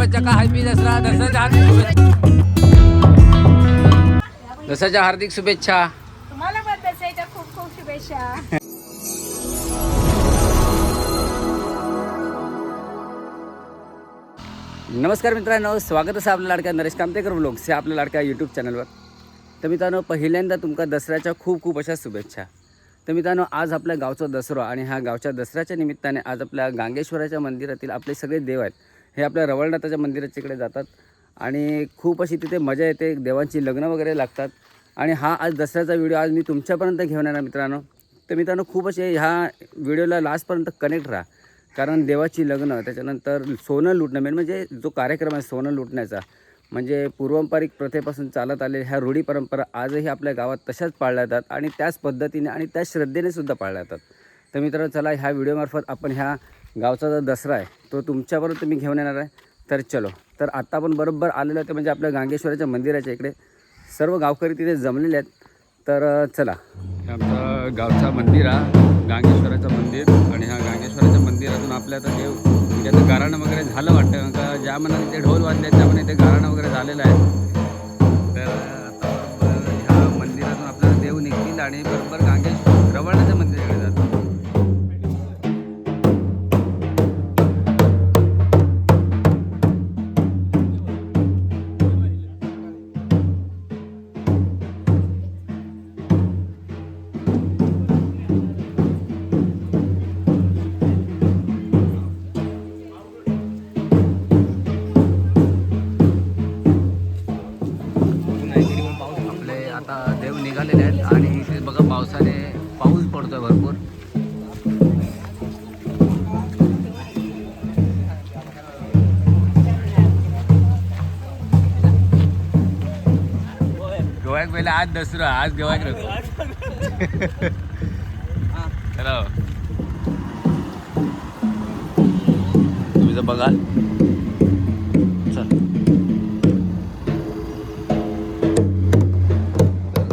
शुभेच्छा हॅपी दसरा दसऱ्याच्या हार्दिक शुभेच्छा. दसऱ्याच्या हार्दिक शुभेच्छा. तुम्हाला पण दसऱ्याच्या खूप खूप शुभेच्छा. नमस्कार मित्रांनो स्वागत आहे आपल्या लाडक्या नरेश कामतेकर ब्लॉग्स या आपल्या लाडक्या यूट्यूब चॅनलवर तर मित्रांनो पहिल्यांदा तुमका दसऱ्याच्या खूप खूप अशा शुभेच्छा. तर मित्रांनो आज आपल्या गावचा दसरा आणि ह्या गावच्या दसऱ्याच्या निमित्ताने आज आपल्या गांगेश्वराच्या मंदिरातील आपले सगळे देव आहेत. हे आपल्या रवळनाथाच्या मंदिराच्या इकडे जातात. आणि खूप अशी तिथे मजा येते. देवांची लग्न वगैरे लागतात. आणि हा आज दसऱ्याचा व्हिडिओ आज मी तुमच्यापर्यंत घेऊन येणार मित्रांनो. तर मित्रांनो खूप असे ह्या व्हिडिओला लास्टपर्यंत कनेक्ट राहा. कारण देवाची लग्न त्याच्यानंतर सोनं लुटणं मेन म्हणजे जो कार्यक्रम आहे सोनं लुटण्याचा म्हणजे पूर्वपारिक प्रथेपासून चालत आले ह्या रूढी परंपरा आजही आपल्या गावात तशाच पाळल्या जातात आणि त्याच पद्धतीने आणि त्याच श्रद्धेने सुद्धा पाळल्या जातात. तर मित्रांनो चला ह्या व्हिडिओमार्फत आपण ह्या गावचा जो दसरा आहे तो तुमच्यापर्यंत तुम्ही घेऊन येणार आहे. तर चलो. तर आत्ता आपण बरोबर आलेलो आहे ते म्हणजे आपल्या गांगेश्वराच्या मंदिराच्या इकडे. सर्व गावकरी तिथे जमलेले आहेत. तर चला. आमचा गावचा मंदिर हा गांगेश्वराचं मंदिर. आणि ह्या गांगेश्वराच्या मंदिरातून आपल्या आता देव म्हणजे त्याचं गाराणं वगैरे झालं वाटतं. का ज्या मनाने ते ढोल वाजले त्यामुळे ते गाराणं वगैरे झालेलं आहे. तर आता ह्या मंदिरातून आपल्याला देव निघतील आणि बरोबर आज दसरा आज गोव्यात हॅलो. तुम्ही जर बघाल. चल.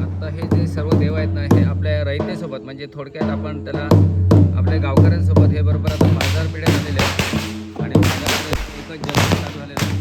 आता हे जे सर्व देव आहेत ना हे आपल्या रयतेसोबत म्हणजे थोडक्यात आपण त्याला आपल्या गावकऱ्यांसोबत हे बरोबर आता बाजार पिढ्या झालेले आहेत. आणि बाजारामध्ये एकच जल्लोष चालू झालेला आहे.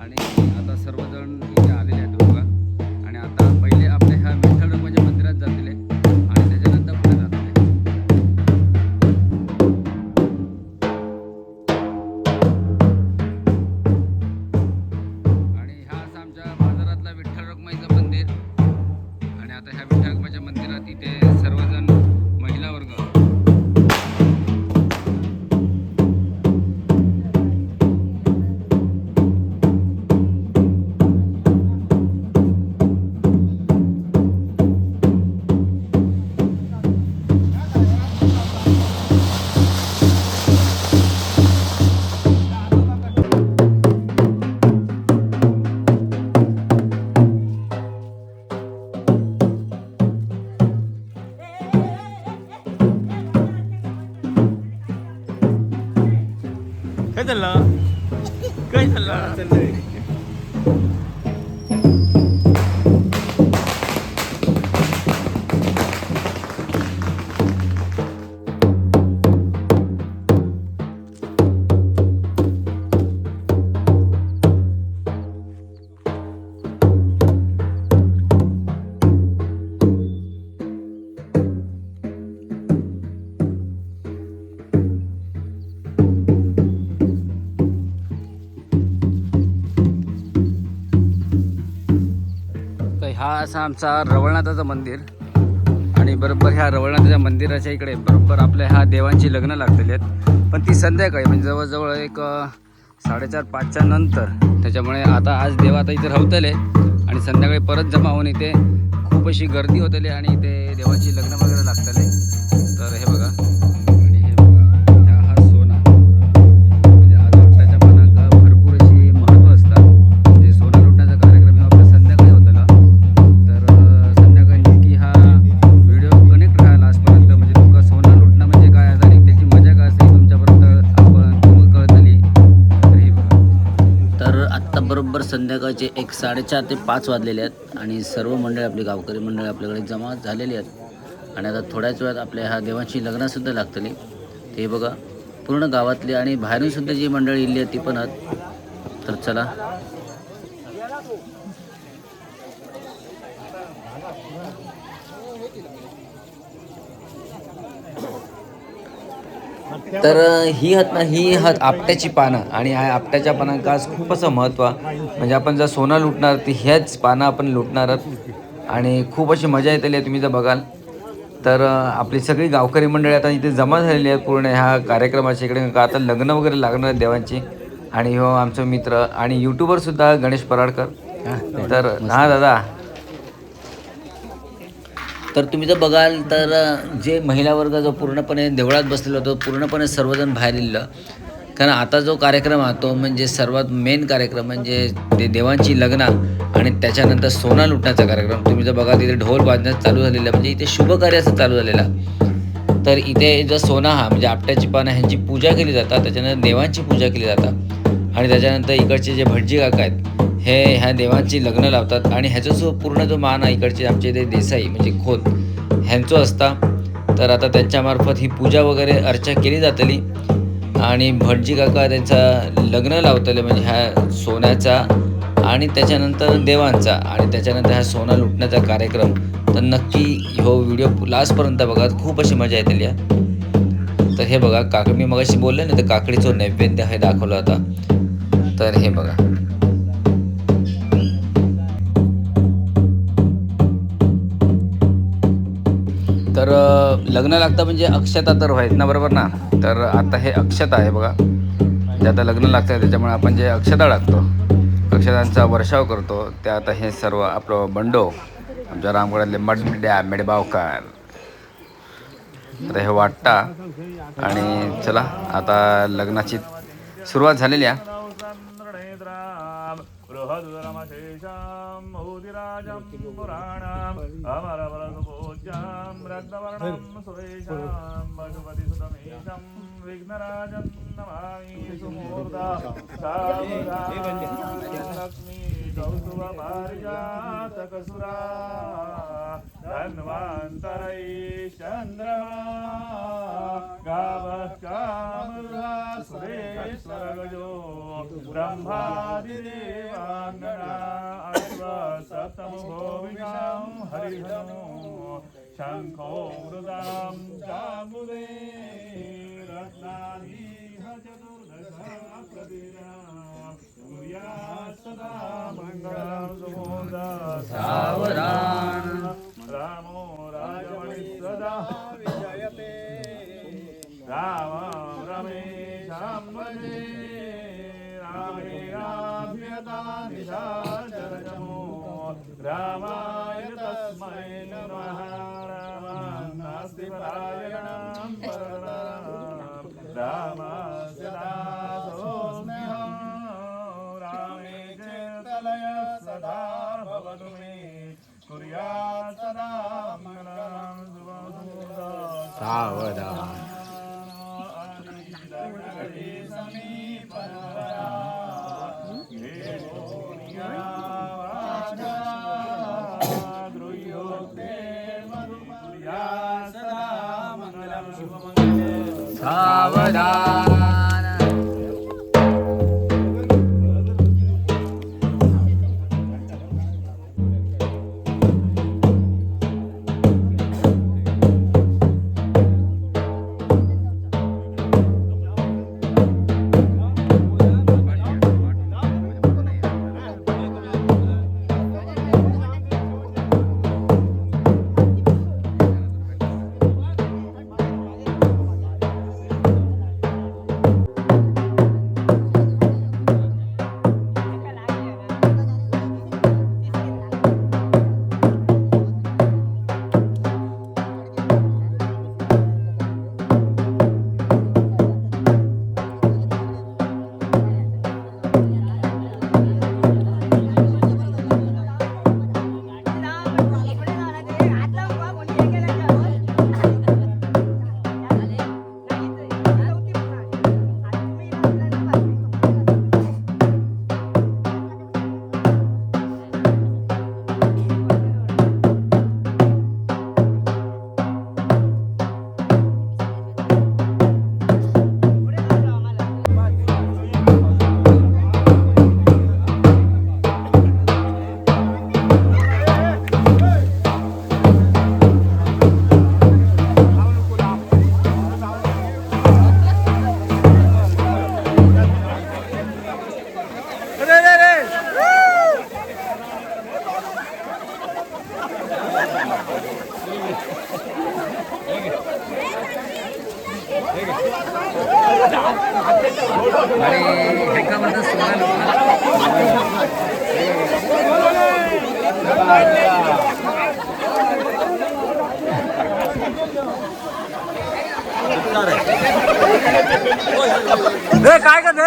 आणि आता सर्वजण इथे आलेले आहेत बघा. आणि आता रखुमाच्या मंदिरात काय चाललं काय असा आमचा रवळनाथाचं मंदिर. आणि बरोबर ह्या रवळनाथाच्या मंदिराच्या इकडे बरोबर आपल्या ह्या देवांची लग्न लागलेली आहेत. पण ती संध्याकाळी म्हणजे जवळजवळ एक साडेचार पाचच्या नंतर. त्याच्यामुळे आता आज देव आता इथे राहतले. आणि संध्याकाळी परत जमा होऊन इथे खूप अशी गर्दी होतली आणि इथे देवांची लग्न संध्याकाळचे एक साडेचार ते पाच वाजलेले आहेत आणि सर्व मंडळी आपली गावकरी मंडळी आपल्याकडे जमा झालेली आहेत. आणि आता थोड्याच वेळात आपल्या ह्या देवांची लग्नसुद्धा लागतली. ते बघा पूर्ण गावातली आणि बाहेरूनसुद्धा जी मंडळी इली आहेत ती पण आहेत. तर चला. तर ही हत ना ही हत आपट्याची पानं. आणि ह्या आपट्याच्या पानांका आज खूप असं महत्त्व. म्हणजे आपण जर सोनं लुटणार ती ह्याच पानं आपण लुटणार आहोत. आणि खूप अशी मजा येतली आहे तुम्ही जर बघाल. तर आपली सगळी गावकरी मंडळी आता इथे जमा झालेली आहेत पूर्ण. ह्या कार्यक्रमाच्या इकडे का आता लग्न वगैरे लागणार आहेत देवांची. आणि हो आमचे मित्र आणि यूट्यूबर सुद्धा गणेश पराडकर. तर हा दादा तर तुम्ही जर बघाल तर जे महिला वर्ग जो पूर्णपणे देवळात बसलेला होतो पूर्णपणे सर्वजण बाहेर लिहिलं कारण आता जो कार्यक्रम आहे तो म्हणजे सर्वात मेन कार्यक्रम म्हणजे ते देवांची लग्न आणि त्याच्यानंतर सोना लुटण्याचा कार्यक्रम. तुम्ही जर बघा तिथे ढोल वाजण्यास चालू झालेला म्हणजे इथे शुभ चालू झालेला तर इथे जो सोना हा म्हणजे आपट्याची पानं ह्यांची पूजा केली जातात. त्याच्यानंतर देवांची पूजा केली जातात. आणि त्याच्यानंतर इकडचे जे भटजी काका आहेत हे ह्या देवांची लग्न लावतात आणि ह्याचा जो पूर्ण जो मान आहे इकडचे आमचे ते देसाई म्हणजे खोत ह्यांचं असता. तर आता त्यांच्यामार्फत ही पूजा वगैरे अर्चा केली जातली. आणि भटजी काका त्यांचा लग्न लावतले म्हणजे ह्या सोन्याचा आणि त्याच्यानंतर देवांचा. आणि त्याच्यानंतर हा सोना लुटण्याचा कार्यक्रम. तर नक्की हो व्हिडिओ लास्टपर्यंत बघा खूप अशी मजा येतली आहे तर हे बघा काक मी मगाशी बोलले ना तर काकडीचं नैवेद्य हे दाखवलं होता. तर हे बघा. तर लग्न लागतं म्हणजे अक्षता तर व्हायत ना बरोबर ना? तर आता हे अक्षता आहे बघा. जे आता लग्न लागतं त्याच्यामुळे आपण जे अक्षता टाकतो अक्षतांचा वर्षाव करतो ते आता हे सर्व आपलं बंडो आमच्या रामगडातले मडड्या मेडबावकार. तर हे वाटता आणि चला आता लग्नाची सुरुवात झालेली आहे. बृहदुरमशेषां मोदिराजं पुराणाम् अमरवरसुपूज्यां रक्तवर्णं सुरेशां पशुपतिसुतमेशं विघ्नराजं नमामि सुमूर्धा लक्ष्मी कौस्तुभपारिजातकसुरा धन्वान्तरैश्चन्द्रमा गावः कामरुगा सुरेश्वरगजो ब्रह्मादिदेवाङ्गणा अश्वा हरिधनो शङ्खो मृदां चामुदे रत्नानीह चतुर्दशा प्रतिरा सूर्या सुमोदा सावधान रामो राजमणिसदा विजयते रामं रमेशां भजे रामेणाभ्यता निशाचरजमो रामाय शुभं सावधान आणि ह्याच्यामध्ये ए, काय करते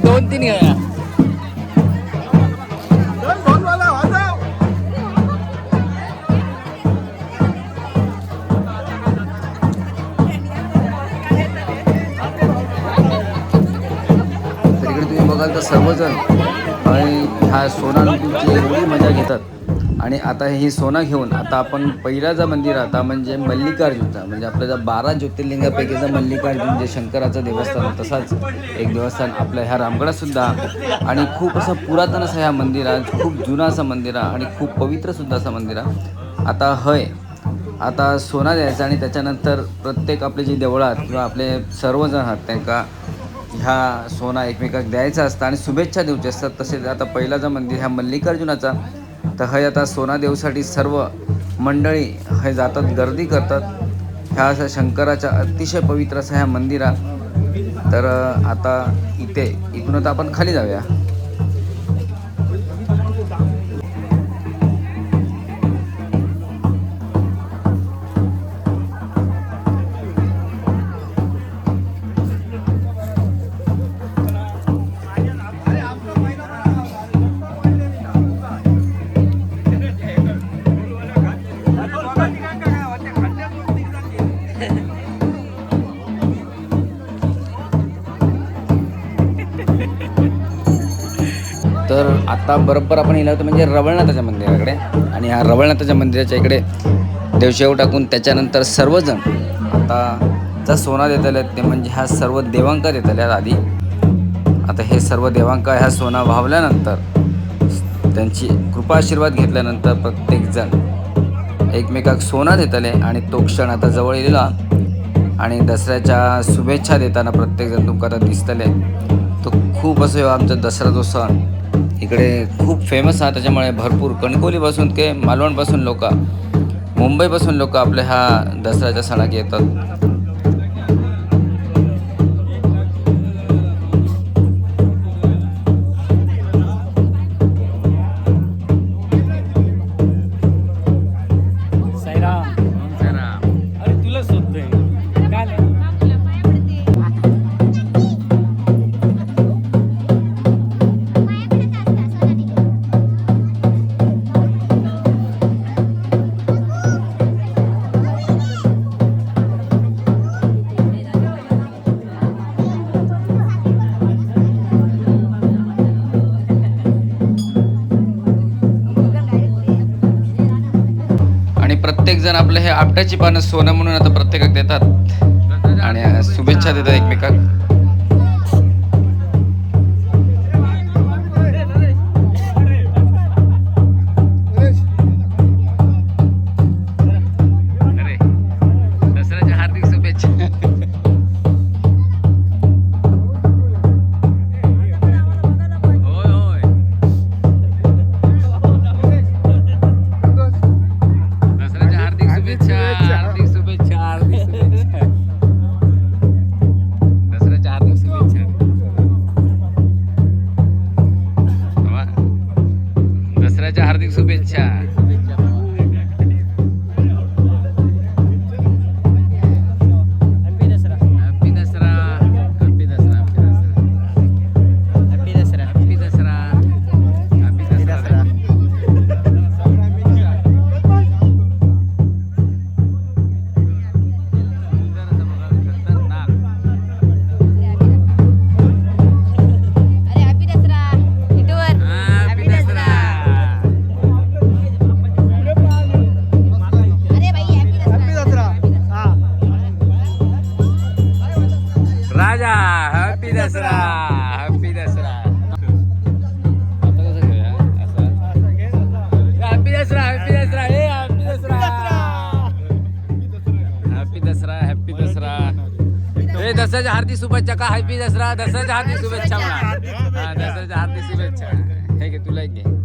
दोन तीन बघाल तर सर्वजण आणि ह्या सोना एवढी मजा घेतात. आणि आता ही सोना घेऊन आता आपण पहिला जा मंदिर आता म्हणजे मल्लिकार्जुनचा म्हणजे आपल्या ज्या बारा जर मल्लिकार्जुन जे शंकराचं देवस्थान तसाच एक देवस्थान आपल्या ह्या रामगडासुद्धा आणि खूप असं पुरातन असं ह्या मंदिर आहे खूप जुनं असं मंदिर आहे आणि खूप पवित्रसुद्धा असं मंदिर आहे. आता हय आता सोना द्यायचा आणि त्याच्यानंतर प्रत्येक आपले जे देवळात किंवा आपले सर्वजण आहात त्यांना ह्या सोना एकमेकाक द्यायचा असतं आणि शुभेच्छा देऊचे असतात. तसेच आता पहिला जो मंदिर ह्या मल्लिकार्जुनाचा. तर हय आता सोना देऊसाठी सर्व मंडळी हे जातात गर्दी करतात. ह्या असा शंकराच्या अतिशय पवित्र असा ह्या मंदिरा. तर आता इथे इथून आता आपण खाली जाऊया. तर आता बरोबर आपण येलो होतो म्हणजे रवळनाथाच्या मंदिराकडे. आणि ह्या रवळनाथाच्या मंदिराच्या इकडे देवशेव टाकून त्याच्यानंतर सर्वजण आता ज्या सोना देतले ते म्हणजे ह्या सर्व देवांका आल्या आधी. आता हे सर्व देवांका ह्या सोना वाहवल्यानंतर त्यांची कृपा आशीर्वाद घेतल्यानंतर प्रत्येकजण एकमेकाक सोना देतले आणि तो क्षण आता जवळ येलेला. आणि दसऱ्याच्या शुभेच्छा देताना प्रत्येकजण तुमका आता दिसतले. तो खूप असं हो आमचा दसरा जो सण. इकडे खूप फेमस आहे त्याच्यामुळे भरपूर कणकोलीपासून ते मालवणपासून लोक मुंबईपासून लोक आपल्या ह्या दसऱ्याच्या सणाक येतात. प्रत्येकजण आपलं हे आपट्याची पानं सोनं म्हणून आता प्रत्येकाक देतात. आणि शुभेच्छा देतात एकमेकाक हार्दिक शुभेच्छा का हॅपी दसरा दसऱ्याच्या हार्दिक शुभेच्छा म्हणा दसऱ्याच्या हार्दिक शुभेच्छा. हे घे तुला एक घे.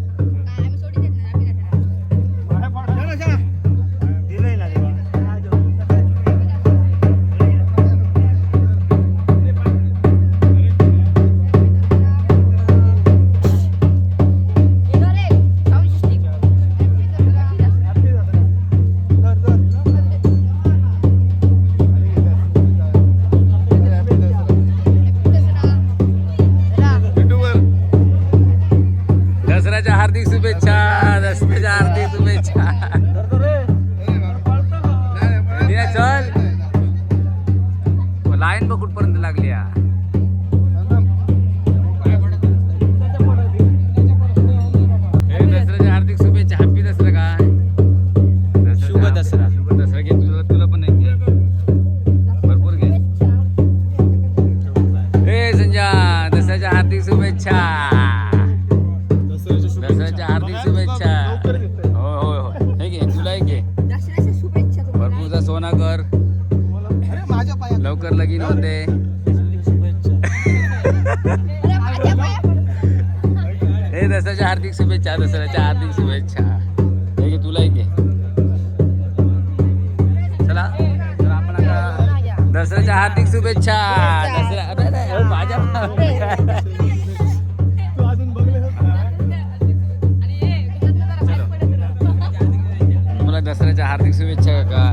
दसऱ्याच्या हार्दिक शुभेच्छा का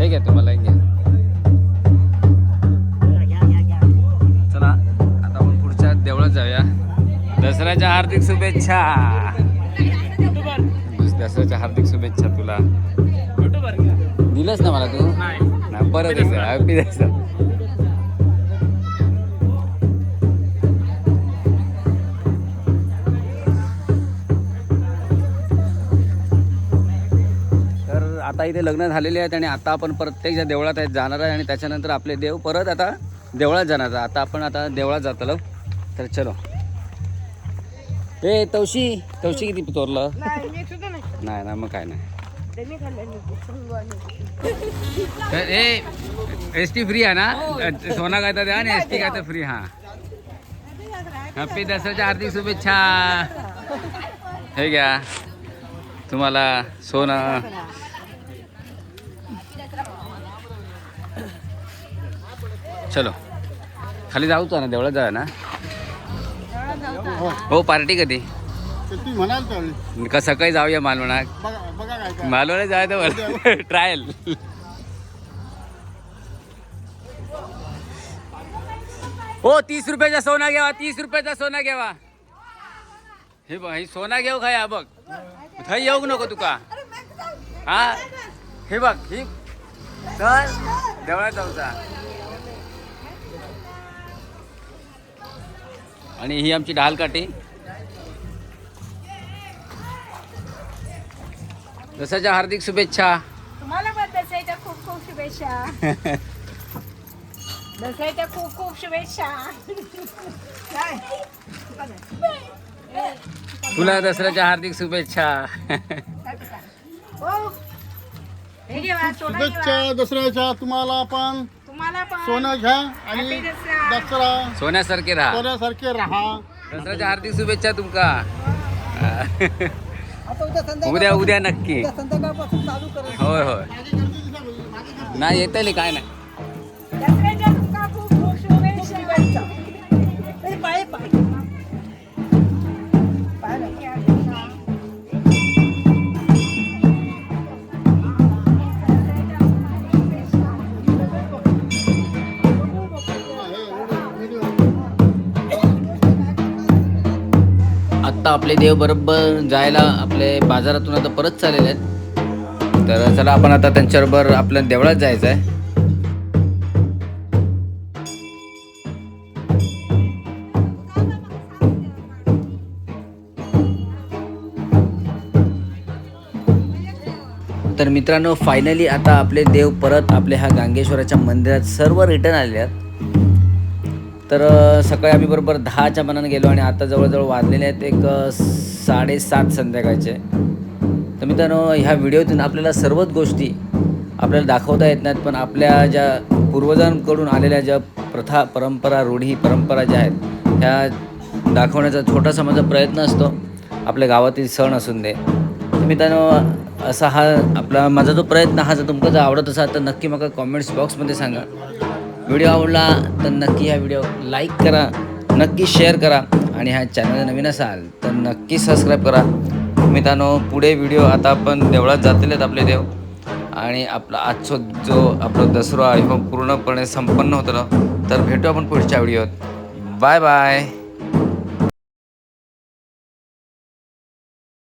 हे घ्या तुम्हाला एक घ्या. चला आता आपण पुढच्या देवळात जाऊया. दसऱ्याच्या हार्दिक शुभेच्छा. दसऱ्याच्या हार्दिक शुभेच्छा तुला. दिलंच ना मला तू? नाही. परत हॅपी दसरा इथे लग्न झालेले आहेत आणि आता आपण प्रत्येक देवळात आहेत जाणार आहे आणि त्याच्यानंतर आपले देव परत आता देवळात जाणार आहे. आता आपण आता देवळात जातलो तर चलो. ए तवशी तवशी किती तोरलं? नाही ना मग काय नाही. तर ए एस टी फ्री आहे ना? सोना काय तर आणि एस टी काय तर फ्री हां. हॅपी दसऱ्याच्या हार्दिक शुभेच्छा. हे घ्या. तुम्हाला सोनं चलो. खाली जाऊच ना देवळात जाऊया ना. हो पार्टी कधी? तुम्ही म्हणाल तर. का सकाळी जाऊया मालवणात? बघा बघा काय काय. मालवणात जायचं ट्रायल. हो तीस रुपयाचा सोना घ्यावा तीस रुपयाचा सोना घ्यावा. हे बघ ही सोना घेऊ खाया बघ? थंय येऊ नको तुका. हा? हे बघ ही. चल देवळात जाऊचा आणि ही आमची ढालकाठी दसऱ्याच्या हार्दिक शुभेच्छा. तुम्हाला पण दसऱ्याच्या खूप खूप शुभेच्छा. दसऱ्याच्या खूप खूप शुभेच्छा. काय? तुला दसऱ्याच्या हार्दिक शुभेच्छा. हो. शुभेच्छा दसऱ्याच्या तुम्हाला पण. तुम्हाला पण. सोनं घ्या आणि Happy दसरा. दसरा. सोन्यासारखे राहा. सोन्यासारखे राहा. दसऱ्याच्या हार्दिक शुभेच्छा तुमका. उद्या उद्या नक्की. होय होय. नाही येतली काय नाही. दसऱ्याच्या आत्ता आपले देव बरोबर जायला आपले बाजारातून आता परत चाललेले आहेत. तर चला आपण आता त्यांच्याबरोबर आपल्या देवळात जायचं आहे तर मित्रांनो फायनली आता आपले देव परत आपल्या ह्या गांगेश्वराच्या मंदिरात सर्व रिटर्न आले आहेत. तर सकाळी आम्ही बरोबर दहाच्या मनानं गेलो आणि आता जवळजवळ वाजलेले आहेत एक साडेसात संध्याकाळचे. तर मित्रांनो ह्या व्हिडिओतून आपल्याला सर्वच गोष्टी आपल्याला दाखवता येत नाहीत पण आपल्या ज्या पूर्वजांकडून आलेल्या ज्या प्रथा परंपरा रूढी परंपरा ज्या आहेत ह्या दाखवण्याचा छोटासा माझा प्रयत्न असतो. आपल्या गावातील सण असून दे. तर मित्रांनो असा हा आपला माझा जो प्रयत्न हा जर तुमका जर आवडत असाल तर नक्की मला कॉमेंट्स बॉक्समध्ये सांगा. व्हिडिओ आवडला तर नक्की हा व्हिडिओ लाईक करा नक्की शेअर करा आणि ह्या चॅनल नवीन असाल तर नक्की सबस्क्राईब करा. मित्रांनो पुढे व्हिडिओ आता आपण देवळात जातील आहेत आपले देव. आणि आपला आजचा जो आपला दसरा आहे पूर्णपणे संपन्न होतं तर भेटू आपण पुढच्या व्हिडिओत. Bye bye.